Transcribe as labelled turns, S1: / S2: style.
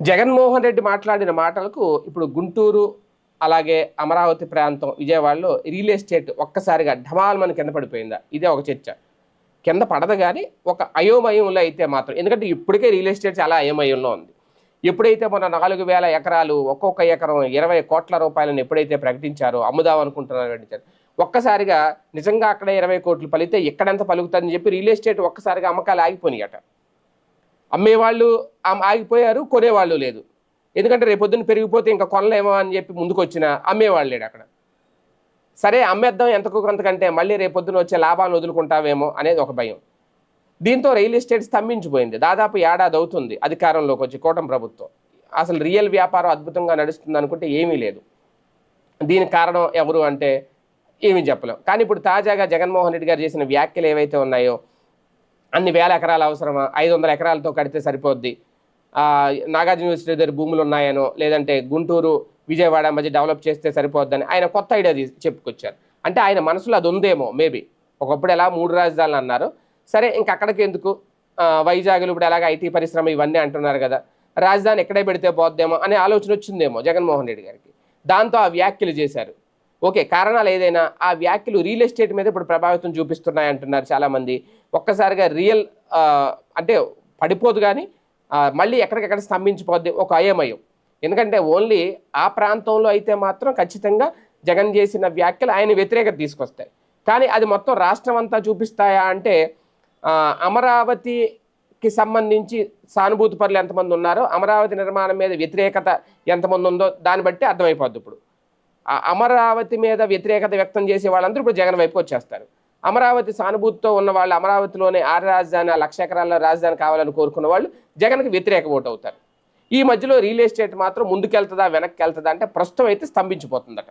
S1: జగన్మోహన్ రెడ్డి మాట్లాడిన మాటలకు ఇప్పుడు గుంటూరు అలాగే అమరావతి ప్రాంతం విజయవాడలో రియల్ ఎస్టేట్ ఒక్కసారిగా ఢమాల్ మన కింద పడిపోయిందా? ఇదే ఒక చర్చ. కింద పడదు కానీ ఒక అయోమయంలో అయితే మాత్రం. ఎందుకంటే ఇప్పటికే రియల్ ఎస్టేట్ చాలా అయోమయంలో ఉంది. ఎప్పుడైతే మన నాలుగు వేల ఎకరాలు ఒక్కొక్క ఎకరం ఇరవై కోట్ల రూపాయలను ఎప్పుడైతే ప్రకటించారో అమ్ముదాం అనుకుంటున్నారు ప్రకటించారు ఒక్కసారిగా నిజంగా అక్కడ ఇరవై కోట్లు పలితే ఎక్కడెంత పలుకుతుందని చెప్పి రియల్ ఎస్టేట్ ఒక్కసారిగా అమ్మకాలు ఆగిపోయినాయట. అమ్మేవాళ్ళు ఆగిపోయారు కొనేవాళ్ళు లేదు. ఎందుకంటే రేపొద్దున పెరిగిపోతే ఇంకా కొనలేమో అని చెప్పి ముందుకు వచ్చిన అమ్మేవాళ్ళు లేడు అక్కడ. సరే అమ్మేద్దాం ఎంతకు కొంతకంటే మళ్ళీ రేపొద్దున వచ్చే లాభాలు వదులుకుంటావేమో అనేది ఒక భయం. దీంతో రియల్ ఎస్టేట్ స్తంభించిపోయింది. దాదాపు ఏడాది అవుతుంది అధికారంలోకి వచ్చి కూటమి ప్రభుత్వం. అసలు రియల్ వ్యాపారం అద్భుతంగా నడుస్తుంది అనుకుంటే ఏమీ లేదు. దీనికి కారణం ఎవరు అంటే ఏమీ చెప్పలేం. కానీ ఇప్పుడు తాజాగా జగన్మోహన్ రెడ్డి గారు చేసిన వ్యాఖ్యలు ఏవైతే ఉన్నాయో అన్ని వేల ఎకరాలు అవసరమా? ఐదు వందల ఎకరాలతో కడితే సరిపోద్ది. నాగార్జున యూనివర్సిటీ దగ్గర భూములు ఉన్నాయనో లేదంటే గుంటూరు విజయవాడ మధ్య డెవలప్ చేస్తే సరిపోద్దని ఆయన కొత్త ఐడియా చెప్పుకొచ్చారు. అంటే ఆయన మనసులో అది ఉందేమో మేబీ. ఒకప్పుడు ఎలా మూడు రాజధానులు అన్నారు. సరే ఇంక అక్కడికి ఎందుకు? వైజాగ్లు వైజాగ్లో ఇప్పుడు ఎలాగ ఐటీ పరిశ్రమ ఇవన్నీ అంటున్నారు కదా. రాజధాని ఎక్కడే పెడితే పోద్దేమో అనే ఆలోచన వచ్చిందేమో జగన్మోహన్ రెడ్డి గారికి. దాంతో ఆ వ్యాఖ్యలు చేశారు. ఓకే కారణాలు ఏదైనా ఆ వ్యాఖ్యలు రియల్ ఎస్టేట్ మీద ఇప్పుడు ప్రభావితం చూపిస్తున్నాయి అంటున్నారు చాలామంది. ఒక్కసారిగా రియల్ అంటే పడిపోదు కానీ మళ్ళీ ఎక్కడికెక్కడ స్తంభించిపోద్ది ఒక అయోమయం. ఎందుకంటే ఓన్లీ ఆ ప్రాంతంలో అయితే మాత్రం ఖచ్చితంగా జగన్ చేసిన వ్యాఖ్యలు ఆయన వ్యతిరేకత తీసుకొస్తాయి. కానీ అది మొత్తం రాష్ట్రం అంతా చూపిస్తాయా అంటే అమరావతికి సంబంధించి సానుభూతి పరులు ఎంతమంది ఉన్నారో అమరావతి నిర్మాణం మీద వ్యతిరేకత ఎంతమంది ఉందో దాన్ని బట్టి అర్థమైపోద్ది ఇప్పుడు. అమరావతి మీద వ్యతిరేకత వ్యక్తం చేసే వాళ్ళందరూ ఇప్పుడు జగన్ వైపు వచ్చేస్తారు. అమరావతి సానుభూతితో ఉన్న వాళ్ళు అమరావతిలోనే ఆరు రాజధాని ఆ లక్ష ఎకరాల రాజధాని కావాలని కోరుకున్న వాళ్ళు జగన్కి వ్యతిరేక ఓటు అవుతారు. ఈ మధ్యలో రియల్ ఎస్టేట్ మాత్రం ముందుకెళ్తుందా వెనక్కి వెళ్తుందా అంటే ప్రస్తుతం అయితే స్తంభించిపోతుందట.